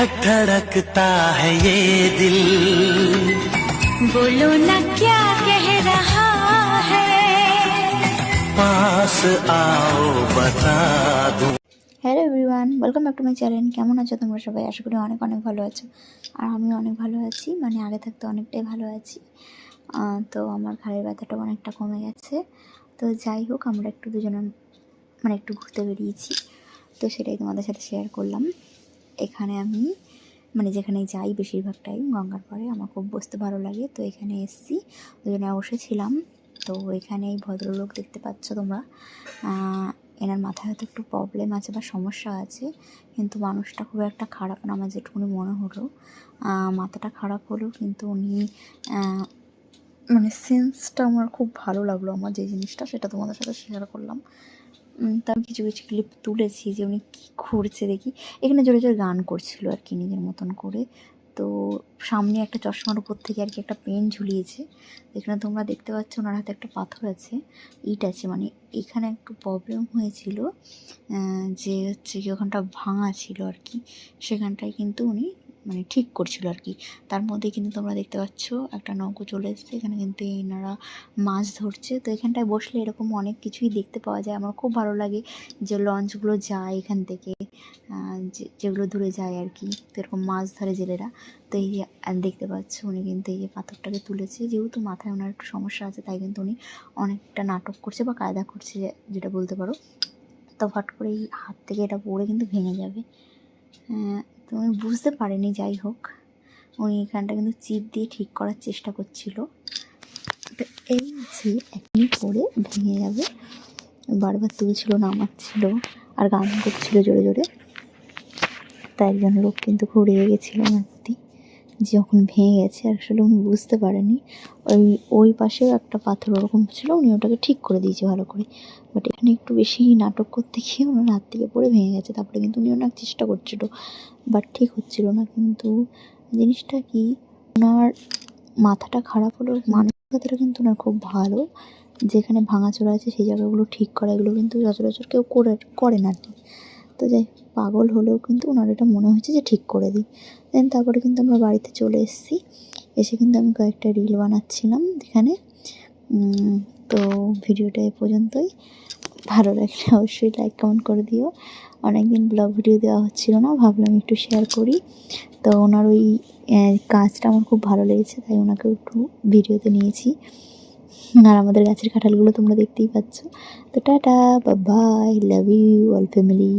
धक धड़कता है ये दिल बोलो ना क्या कह रहा है पास आओ बता दूं hello everyone welcome back to my channel কেমন আছো তোমরা সবাই আশা করি অনেক অনেক ভালো আছো আর আমি অনেক ভালো আছি মানে আগে থাকতে অনেকটাই ভালো আছি আহ, তো আমার ঘাড়ের ব্যথাটা অনেকটা কমে গেছে তো যাই হোক আমরা একটু দুজনে মানে একটু ঘুরতে বেরিয়েছি তো সেটাই তোমাদের সাথে শেয়ার করলাম এখানে আমি মানে যেখানে যাই বেশিরভাগ টাইম গঙ্গার পরে আমার খুব বসতে ভালো লাগে। তো এখানে এসছি, দুজনে বসেছিলাম তো এখানে এই ভদ্রলোক দেখতে পাচ্ছ তোমরা। এনার মাথায় হয়তো একটু প্রবলেম আছে বা সমস্যা আছে, কিন্তু মানুষটা খুব একটা খারাপ না, আমার যেটুকুনি মনে হলো। মাথাটা খারাপ হলেও কিন্তু উনি মানে সেন্সটা আমার খুব ভালো লাগল। আমার যে জিনিসটা, সেটা তোমাদের সাথে শেয়ার করলাম। তো আমি কিছু কিছু ক্লিপ তুলেছি যে উনি কী করছে দেখি। এখানে জোরে জোরে গান করছিল আর কি নিজের মতন করে। তো সামনে একটা চশমার উপর থেকে আর কি একটা পেন ঝুলিয়েছে। এখানে তোমরা দেখতে পাচ্ছ ওনার হাতে একটা পাথর আছে, ইট আছে। মানে এখানে একটু প্রবলেম হয়েছিল যে হচ্ছে কি ওখানটা ভাঙা ছিল আর কি। সেখানটায় কিন্তু উনি মানে ঠিক করছিল আর কি। তার মধ্যে কিন্তু তোমরা দেখতে পাচ্ছ একটা নৌকো চলে এসছে। এখানে কিন্তু এনারা মাছ ধরছে। তো এখানটায় বসলে এরকম অনেক কিছুই দেখতে পাওয়া যায়। আমার খুব ভালো লাগে যে লঞ্চগুলো যায় এখান থেকে যেগুলো দূরে যায় আর কি। তো এরকম মাছ ধরে জেলেরা। তো এই যে দেখতে পাচ্ছ উনি কিন্তু এই যে পাথরটাকে তুলেছে। যেহেতু মাথায় ওনার একটু সমস্যা আছে, তাই কিন্তু উনি অনেকটা নাটক করছে বা কায়দা করছে, যেটা বলতে পারো। তো হট করে এই হাত থেকে এটা পড়ে কিন্তু ভেঙে যাবে। তো উনি বুঝতে পারেনি, যাই হোক। উনি এখানটা কিন্তু চিপ দিয়ে ঠিক করার চেষ্টা করছিল। তো এই যে এখনই পরে ভেঙে যাবে। বারবার তুলছিল, নামাচ্ছিল, আর গান করছিল জোরে জোরে। তাই একজন লোক কিন্তু খুব রেগে ওনার প্রতি যখন ভেঙে গেছে, আসলে উনি বুঝতে পারেনি ওই ওই পাশেও একটা পাথর ওরকম ছিল, উনি ওটাকে ঠিক করে দিয়েছে ভালো করে। বাট এখানে একটু বেশি নাটক করতে গিয়ে ওনার হাত থেকে পড়ে ভেঙে গেছে, তারপরে কিন্তু উনি অনেক চেষ্টা করছিল বাট ঠিক হচ্ছিল না। কিন্তু জিনিসটা কি, ওনার মাথাটা খারাপ হলেও মানসিকতাটা কিন্তু ওনার খুব ভালো। যেখানে ভাঙাচোরা আছে, সেই জায়গাগুলো ঠিক করা, এগুলো কিন্তু সচরাচর কেউ করে করে না আর কি। তো যাই পাগল হলেও কিন্তু ওনার এটা মনে হয়েছে যে ঠিক করে দিই। দেন তারপরে কিন্তু আমরা বাড়িতে চলে এসেছি। এসে কিন্তু আমি কয়েকটা রিল বানাচ্ছিলাম এখানে। তো ভিডিওটা এ পর্যন্তই। ভালো লাগলে অবশ্যই লাইক কমেন্ট করে দিও। অনেকদিন ব্লগ ভিডিও দেওয়া হচ্ছিল না, ভাবলাম একটু শেয়ার করি। তো ওনার ওই কাজটা আমার খুব ভালো লেগেছে, তাই ওনাকে একটু ভিডিওতে নিয়েছি। আর আমাদের গাছের কাঁঠালগুলো তোমরা দেখতেই পাচ্ছ। তো tata bye love you all family